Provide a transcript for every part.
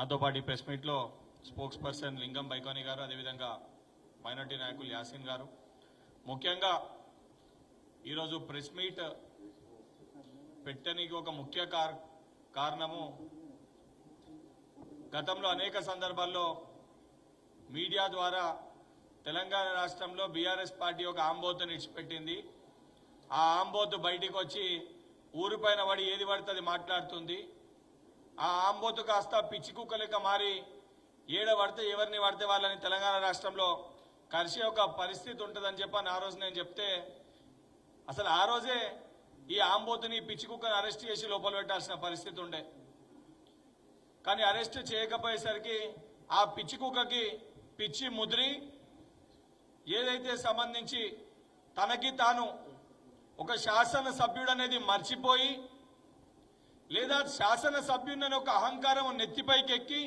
నాతో పాటు ఈ ప్రెస్ మీట్లో స్పోక్స్ పర్సన్ లింగం బైకాని గారు అదేవిధంగా మైనార్టీ నాయకులు యాసిన్ గారు. ముఖ్యంగా ఈరోజు ప్రెస్ మీట్ పెట్టడానికి ఒక ముఖ్య కారణము గతంలో అనేక సందర్భాల్లో మీడియా ద్వారా తెలంగాణ రాష్ట్రంలో బీఆర్ఎస్ పార్టీ ఒక ఆంబోతుని ఇచ్చిపెట్టింది ఆ ఆంబోతు బయటికి వచ్చి ఊరిపైన పడి ఏది పడుతుంది మాట్లాడుతుంది. ఆ ఆంబోతు కాస్త పిచ్చి కుక్క మారి ఏడ పడితే ఎవరిని పడితే వాళ్ళని తెలంగాణ రాష్ట్రంలో కలిసే ఒక పరిస్థితి ఉంటుందని చెప్పని ఆ రోజు నేను చెప్తే అసలు ఆ రోజే ఈ ఆంబోతుని పిచ్చి కుక్కను అరెస్ట్ చేసి లోపల పెట్టాల్సిన పరిస్థితి ఉండే. కానీ అరెస్ట్ చేయకపోయేసరికి ఆ పిచ్చి కుక్కకి పిచ్చి ముద్రి ఏదైతే సంబంధించి తనకి తాను ఒక శాసన సభ్యుడు అనేది మర్చిపోయి లేదా శాసన ఒక అహంకారం నెత్తిపైకి ఎక్కి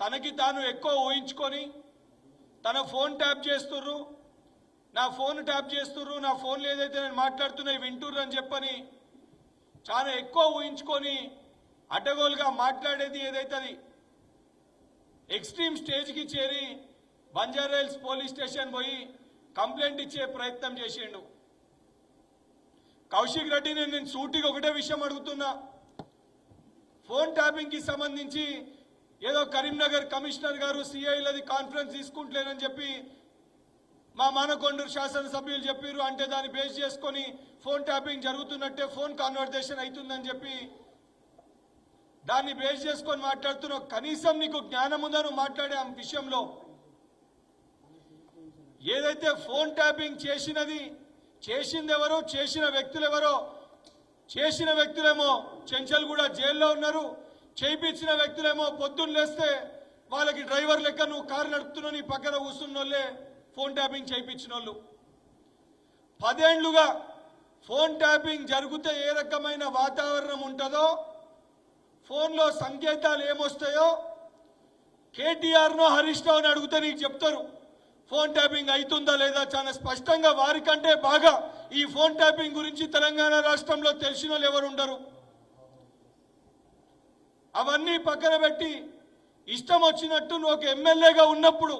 తనకి తాను ఎక్కువ ఊహించుకొని తన ఫోన్ ట్యాప్ చేస్తుర్రు. నా ఫోన్ ట్యాప్ చేస్తుర్రు. నా ఫోన్లో ఏదైతే నేను మాట్లాడుతున్నాయి వింటుర్రు అని చెప్పని చాలా ఎక్కువ ఊహించుకొని అడ్డగోలుగా మాట్లాడేది ఏదైతే అది ఎక్స్ట్రీమ్ స్టేజ్కి చేరి బంజారాయిల్స్ పోలీస్ స్టేషన్ పోయి కంప్లైంట్ ఇచ్చే ప్రయత్నం చేసిండు. కౌశిక్ రెడ్డిని నేను సూటిగా ఒకటే విషయం అడుగుతున్నా. ఫోన్ ట్యాపింగ్కి సంబంధించి ఏదో కరీంనగర్ కమిషనర్ గారు సిఐలది కాన్ఫరెన్స్ తీసుకుంటలేనని చెప్పి మా మానకొండూరు శాసనసభ్యులు చెప్పారు అంటే దాన్ని బేస్ చేసుకొని ఫోన్ ట్యాపింగ్ జరుగుతున్నట్టే ఫోన్ కాన్వర్జేషన్ అవుతుందని చెప్పి దాన్ని బేస్ చేసుకొని మాట్లాడుతున్నావు కనీసం నీకు జ్ఞానం ఉందా నువ్వు మాట్లాడే ఆ విషయంలో? ఏదైతే ఫోన్ ట్యాపింగ్ చేసినది చేసిందెవరో చేసిన వ్యక్తులు ఎవరో చేసిన వ్యక్తులేమో చెంచల్ కూడా జైల్లో ఉన్నారు. చేయించిన వ్యక్తులేమో పొద్దున్న లేస్తే వాళ్ళకి డ్రైవర్ లెక్క నువ్వు కారు నడుపుతున్నావు నీ పక్కన కూర్చున్న ఫోన్ ట్యాపింగ్ చేయించిన వాళ్ళు పదేండ్లుగా ఫోన్ ట్యాపింగ్ జరిగితే ఏ రకమైన వాతావరణం ఉంటుందో ఫోన్లో సంకేతాలు ఏమొస్తాయో కేటీఆర్నో హరీష్ రావుని అడిగితే నీకు చెప్తారు. ఫోన్ ట్యాపింగ్ అవుతుందా లేదా చాలా స్పష్టంగా వారికంటే బాగా ఈ ఫోన్ ట్యాపింగ్ గురించి తెలంగాణ రాష్ట్రంలో తెలిసిన వాళ్ళు ఎవరు ఉండరు. అవన్నీ పక్కన పెట్టి ఇష్టం వచ్చినట్టు నువ్వు ఒక ఎమ్మెల్యేగా ఉన్నప్పుడు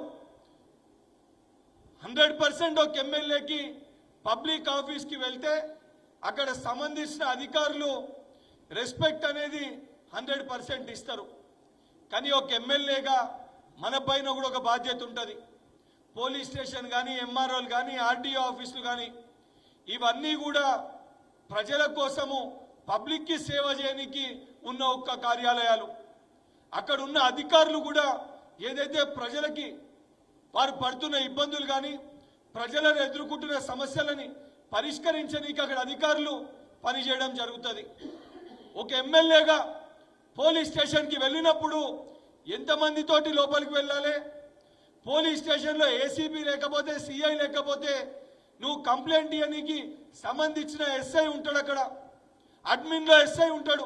హండ్రెడ్ పర్సెంట్ ఒక ఎమ్మెల్యేకి పబ్లిక్ ఆఫీస్కి వెళ్తే అక్కడ సంబంధించిన అధికారులు రెస్పెక్ట్ అనేది హండ్రెడ్ పర్సెంట్ ఇస్తారు. కానీ ఒక ఎమ్మెల్యేగా మన పైన కూడా ఒక బాధ్యత ఉంటుంది. పోలీస్ స్టేషన్ కానీ ఎంఆర్ఓలు కానీ ఆర్డీఓ ఆఫీసులు కానీ ఇవన్నీ కూడా ప్రజల కోసము పబ్లిక్కి సేవ చేయనికి ఉన్న ఒక్క కార్యాలయాలు. అక్కడ ఉన్న అధికారులు కూడా ఏదైతే ప్రజలకి వారు పడుతున్న ఇబ్బందులు కానీ ప్రజలను ఎదుర్కొంటున్న సమస్యలని పరిష్కరించనీకి అక్కడ అధికారులు పనిచేయడం జరుగుతుంది. ఒక ఎమ్మెల్యేగా పోలీస్ స్టేషన్కి వెళ్ళినప్పుడు ఎంతమందితోటి లోపలికి వెళ్ళాలి? పోలీస్ స్టేషన్లో ఏసీబీ లేకపోతే సిఐ లేకపోతే నువ్వు కంప్లైంట్ ఇవ్వనీకి సంబంధించిన ఎస్ఐ ఉంటాడు అక్కడ. అడ్మిన్లో ఎస్ఐ ఉంటాడు.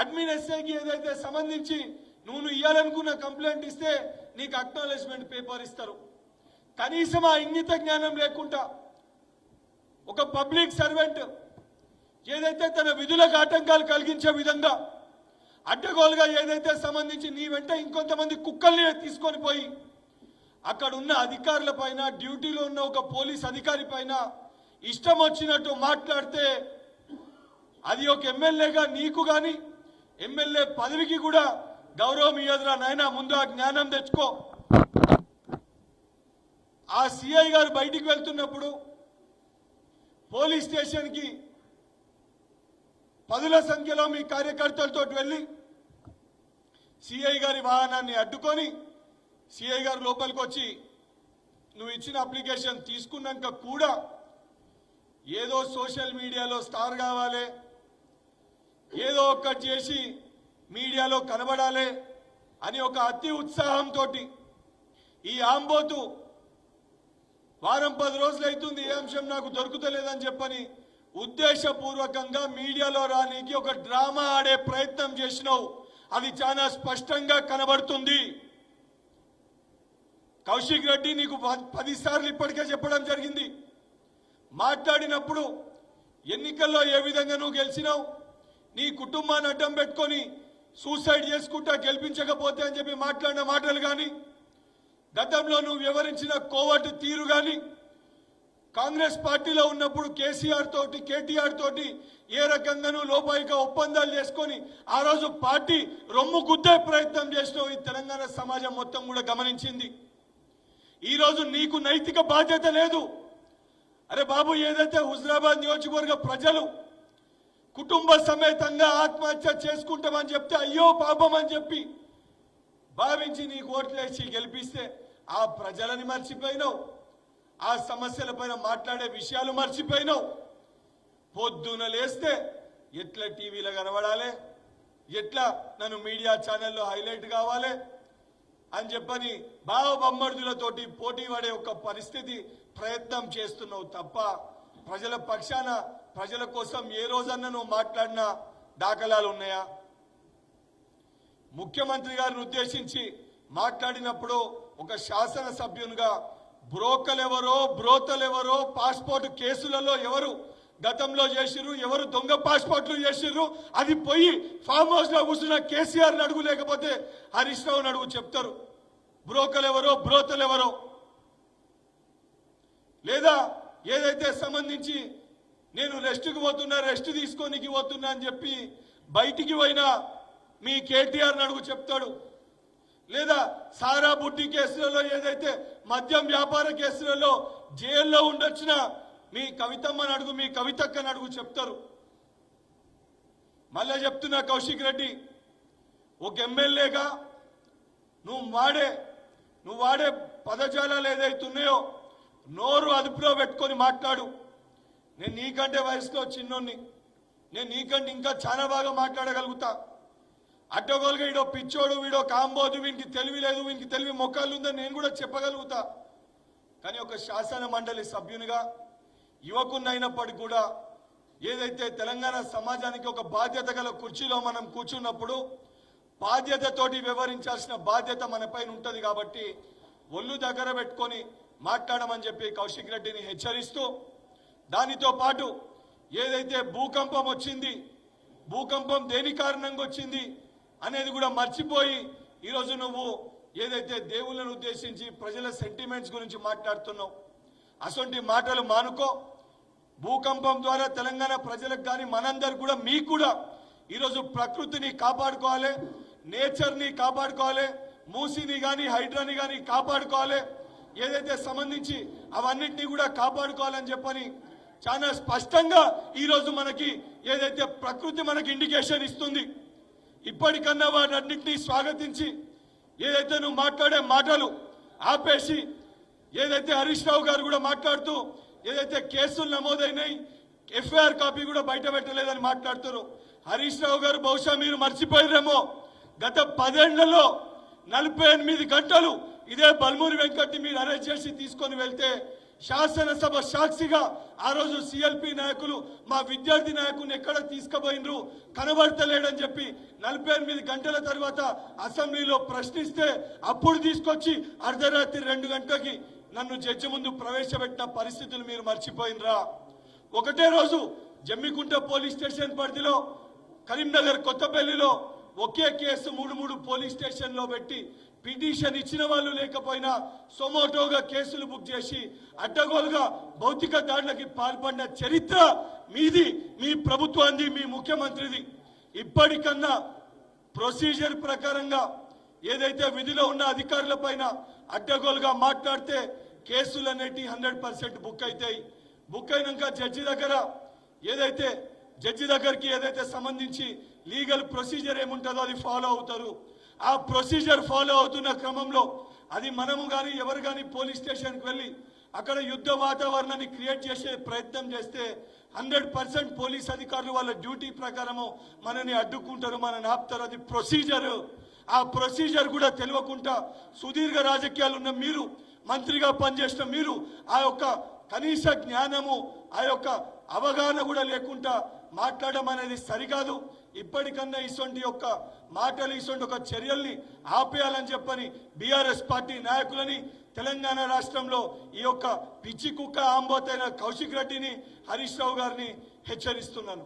అడ్మిన్ ఎస్ఐకి ఏదైతే సంబంధించి నువ్వు నువ్వు ఇవ్వాలనుకున్న కంప్లైంట్ ఇస్తే నీకు అక్నాలెడ్జ్మెంట్ పేపర్ ఇస్తారు. కనీసం ఆ ఇంగిత జ్ఞానం లేకుండా ఒక పబ్లిక్ సర్వెంట్ ఏదైతే తన విధులకు ఆటంకాలు కలిగించే విధంగా అడ్డగోలుగా ఏదైతే సంబంధించి నీ వెంట ఇంకొంతమంది కుక్కల్ని తీసుకొని పోయి అక్కడ ఉన్న అధికారుల పైన డ్యూటీలో ఉన్న ఒక పోలీస్ అధికారి పైన ఇష్టం వచ్చినట్టు మాట్లాడితే అది ఒక ఎమ్మెల్యేగా నీకు కానీ ఎమ్మెల్యే పదవికి కూడా గౌరవం ఇయ్యదురా నాయన ముందు ఆ జ్ఞానం తెచ్చుకో. ఆ సిఐ గారు బయటికి వెళ్తున్నప్పుడు పోలీస్ స్టేషన్కి పదుల సంఖ్యలో మీ కార్యకర్తలతో వెళ్ళి సిఐ గారి వాహనాన్ని అడ్డుకొని సిఐ గారు లోపలికి వచ్చి నువ్వు ఇచ్చిన అప్లికేషన్ తీసుకున్నాక కూడా ఏదో సోషల్ మీడియాలో స్టార్ కావాలి ఏదో ఒక్కటి చేసి మీడియాలో కనబడాలి అని ఒక అతి ఉత్సాహంతో ఈ ఆంబోతు వారం పది రోజులు అవుతుంది ఏ అంశం నాకు దొరుకుతలేదని చెప్పని ఉద్దేశపూర్వకంగా మీడియాలో రానికి ఒక డ్రామా ఆడే ప్రయత్నం చేసినావు. అది చాలా స్పష్టంగా కనబడుతుంది. కౌశిక్ రెడ్డి నీకు ప- పదిసార్లు ఇప్పటికే చెప్పడం జరిగింది. మాట్లాడినప్పుడు ఎన్నికల్లో ఏ విధంగా నువ్వు గెలిచినావు? నీ కుటుంబాన్ని అడ్డం పెట్టుకొని సూసైడ్ చేసుకుంటా గెలిపించకపోతే అని చెప్పి మాట్లాడిన మాటలు కానీ గతంలో నువ్వు వివరించిన కోవటి తీరు కానీ కాంగ్రెస్ పార్టీలో ఉన్నప్పుడు కేసీఆర్ తోటి కేటీఆర్ తోటి ఏ రకంగానూ లోపాయిక ఒప్పందాలు చేసుకొని ఆ రోజు పార్టీ రొమ్ము గుద్దే ప్రయత్నం చేసిన ఈ తెలంగాణ సమాజం మొత్తం కూడా గమనించింది. ఈరోజు నీకు నైతిక బాధ్యత లేదు. అరే బాబు ఏదైతే హుజరాబాద్ నియోజకవర్గ ప్రజలు కుటుంబ సమేతంగా ఆత్మహత్య చేసుకుంటామని చెప్తే అయ్యో పాపం అని చెప్పి భావించి నీకు ఓట్లేసి గెలిపిస్తే ఆ ప్రజలని మర్చిపోయినావు. ఆ సమస్యలపైన మాట్లాడే విషయాలు మర్చిపోయినావు. పొద్దున లేస్తే ఎట్లా టీవీలో కనబడాలి? ఎట్లా నన్ను మీడియా ఛానల్లో హైలైట్ కావాలి? అని చెప్పని బావ పోటీ పడే ఒక పరిస్థితి ప్రయత్నం చేస్తున్నావు తప్ప ప్రజల పక్షాన ప్రజల కోసం ఏ రోజన్నా నువ్వు మాట్లాడిన దాఖలాలు ఉన్నాయా? ముఖ్యమంత్రి గారిని ఉద్దేశించి మాట్లాడినప్పుడు ఒక శాసన సభ్యునిగా బ్రోకలు ఎవరో బ్రోతలు ఎవరో పాస్పోర్ట్ కేసులలో ఎవరు గతంలో చేసిర్రు ఎవరు దొంగ పాస్పోర్ట్లు చేసిర్రు అది పోయి ఫామ్ హౌస్లో కూర్చున్న కేసీఆర్ అడుగు లేకపోతే హరీష్ రావు అడుగు చెప్తారు. బ్రోకలు ఎవరో బ్రోతలు ఎవరో లేదా ఏదైతే సంబంధించి నేను రెస్ట్కి పోతున్నా రెస్ట్ తీసుకోనికి పోతున్నా అని చెప్పి బయటికి పోయినా మీ కేటీఆర్ అడుగు చెప్తాడు. లేదా సారా బుడ్డి కేసులలో ఏదైతే మద్యం వ్యాపార కేసులలో జైల్లో ఉండొచ్చిన మీ కవితమ్మని అడుగు మీ కవితక్కని అడుగు చెప్తారు. మళ్ళా చెప్తున్నా కౌశిక్ రెడ్డి ఒక ఎమ్మెల్యేగా నువ్వు వాడే నువ్వు వాడే పదజాలాలు ఏదైతే ఉన్నాయో నోరు అదుపులో పెట్టుకొని మాట్లాడు. నేను నీకంటే వయసులో చిన్నోన్ని నేను నీకంటే ఇంకా చాలా బాగా మాట్లాడగలుగుతా. అడ్డగోలుగా వీడో పిచ్చోడు వీడో కాంబోదు వీనికి తెలివి లేదు వీనికి తెలివి మొక్కలు ఉందని నేను కూడా చెప్పగలుగుతా. కానీ ఒక శాసన మండలి సభ్యునిగా యువకున్నైనప్పటికీ కూడా ఏదైతే తెలంగాణ సమాజానికి ఒక బాధ్యత గల కుర్చీలో మనం కూర్చున్నప్పుడు బాధ్యతతోటి వ్యవహరించాల్సిన బాధ్యత మన పైన ఉంటుంది కాబట్టి ఒళ్ళు దగ్గర పెట్టుకొని మాట్లాడమని చెప్పి కౌశిక్ రెడ్డిని హెచ్చరిస్తూ దానితో పాటు ఏదైతే భూకంపం వచ్చింది భూకంపం దేని కారణంగా వచ్చింది అనేది కూడా మర్చిపోయి ఈరోజు నువ్వు ఏదైతే దేవుళ్ళను ఉద్దేశించి ప్రజల సెంటిమెంట్స్ గురించి మాట్లాడుతున్నావు అసొంటి మాటలు మానుకో. భూకంపం ద్వారా తెలంగాణ ప్రజలకు కానీ మనందరు కూడా మీకు కూడా ఈరోజు ప్రకృతిని కాపాడుకోవాలి నేచర్ని కాపాడుకోవాలి మూసిని కానీ హైడ్రాని కానీ కాపాడుకోవాలి. ఏదైతే సంబంధించి అవన్నిటిని కూడా కాపాడుకోవాలని చెప్పని చాలా స్పష్టంగా ఈరోజు మనకి ఏదైతే ప్రకృతి మనకి ఇండికేషన్ ఇస్తుంది ఇప్పటికన్నా వాటన్నింటినీ స్వాగతించి ఏదైతే నువ్వు మాట్లాడే మాటలు ఆపేసి ఏదైతే హరీష్ రావు గారు కూడా మాట్లాడుతూ ఏదైతే కేసులు నమోదైనాయి ఎఫ్ఐఆర్ కాపీ కూడా బయట పెట్టలేదని మాట్లాడుతారు హరీష్ రావు గారు బహుశా మీరు మర్చిపోయారేమో. గత పదేళ్ళలో నలభై ఎనిమిది గంటలు ఇదే బల్మూరి వెంకట్ని మీరు అరెస్ట్ చేసి తీసుకొని వెళ్తే శాసనసభ సాక్షిగా ఆ రోజు సిఎల్పి నాయకులు మా విద్యార్థి నాయకుని ఎక్కడ తీసుకుపోయినరు? కనబడతలేడని చెప్పి నలభై ఎనిమిది గంటల తర్వాత అసెంబ్లీలో ప్రశ్నిస్తే అప్పుడు తీసుకొచ్చి అర్ధరాత్రి రెండు గంటలకి నన్ను జడ్జి ముందు ప్రవేశపెట్టిన పరిస్థితులు మీరు మర్చిపోయినరా? ఒకటే రోజు జమ్మికుంట పోలీస్ స్టేషన్ పరిధిలో కరీంనగర్ కొత్తపల్లిలో ఒకే కేసు మూడు మూడు పోలీస్ స్టేషన్లో పెట్టి పిటిషన్ ఇచ్చిన వాళ్ళు లేకపోయినా సొమాటోగా కేసులు బుక్ చేసి అడ్డగోలుగా భౌతిక దాడులకి పాల్పడిన చరిత్ర మీది మీ ప్రభుత్వాన్ని మీ ముఖ్యమంత్రిది. ఇప్పటికన్నా ప్రొసీజర్ ప్రకారంగా ఏదైతే విధిలో ఉన్న అధికారుల పైన అడ్డగోలుగా మాట్లాడితే కేసులు అనేటి హండ్రెడ్ పర్సెంట్ బుక్ అవుతాయి బుక్ అయినాక జడ్జి దగ్గర ఏదైతే జడ్జి దగ్గరికి ఏదైతే సంబంధించి లీగల్ ప్రొసీజర్ ఏముంటుందో అది ఫాలో అవుతారు. ఆ ప్రొసీజర్ ఫాలో అవుతున్న క్రమంలో అది మనము కానీ ఎవరు కానీ పోలీస్ స్టేషన్కి వెళ్ళి అక్కడ యుద్ధ వాతావరణాన్ని క్రియేట్ చేసే ప్రయత్నం చేస్తే హండ్రెడ్ పర్సెంట్ పోలీస్ అధికారులు వాళ్ళ డ్యూటీ ప్రకారము మనని అడ్డుకుంటారు మనని ఆపుతారు. అది ప్రొసీజర్. ఆ ప్రొసీజర్ కూడా తెలియకుండా సుదీర్ఘ రాజకీయాలు ఉన్న మీరు మంత్రిగా పనిచేసిన మీరు ఆ యొక్క కనీస జ్ఞానము ఆ యొక్క అవగాహన కూడా లేకుండా మాట్లాడడం అనేది సరికాదు. ఇప్పటికన్నా ఇటువంటి యొక్క మాటలు ఇటువంటి ఒక చర్యల్ని ఆపేయాలని చెప్పని బీఆర్ఎస్ పార్టీ నాయకులని తెలంగాణ రాష్ట్రంలో ఈ యొక్క పిచ్చి కుక్క ఆంబోతైన కౌశిక్ రెడ్డిని హరీష్ రావు గారిని హెచ్చరిస్తున్నాను.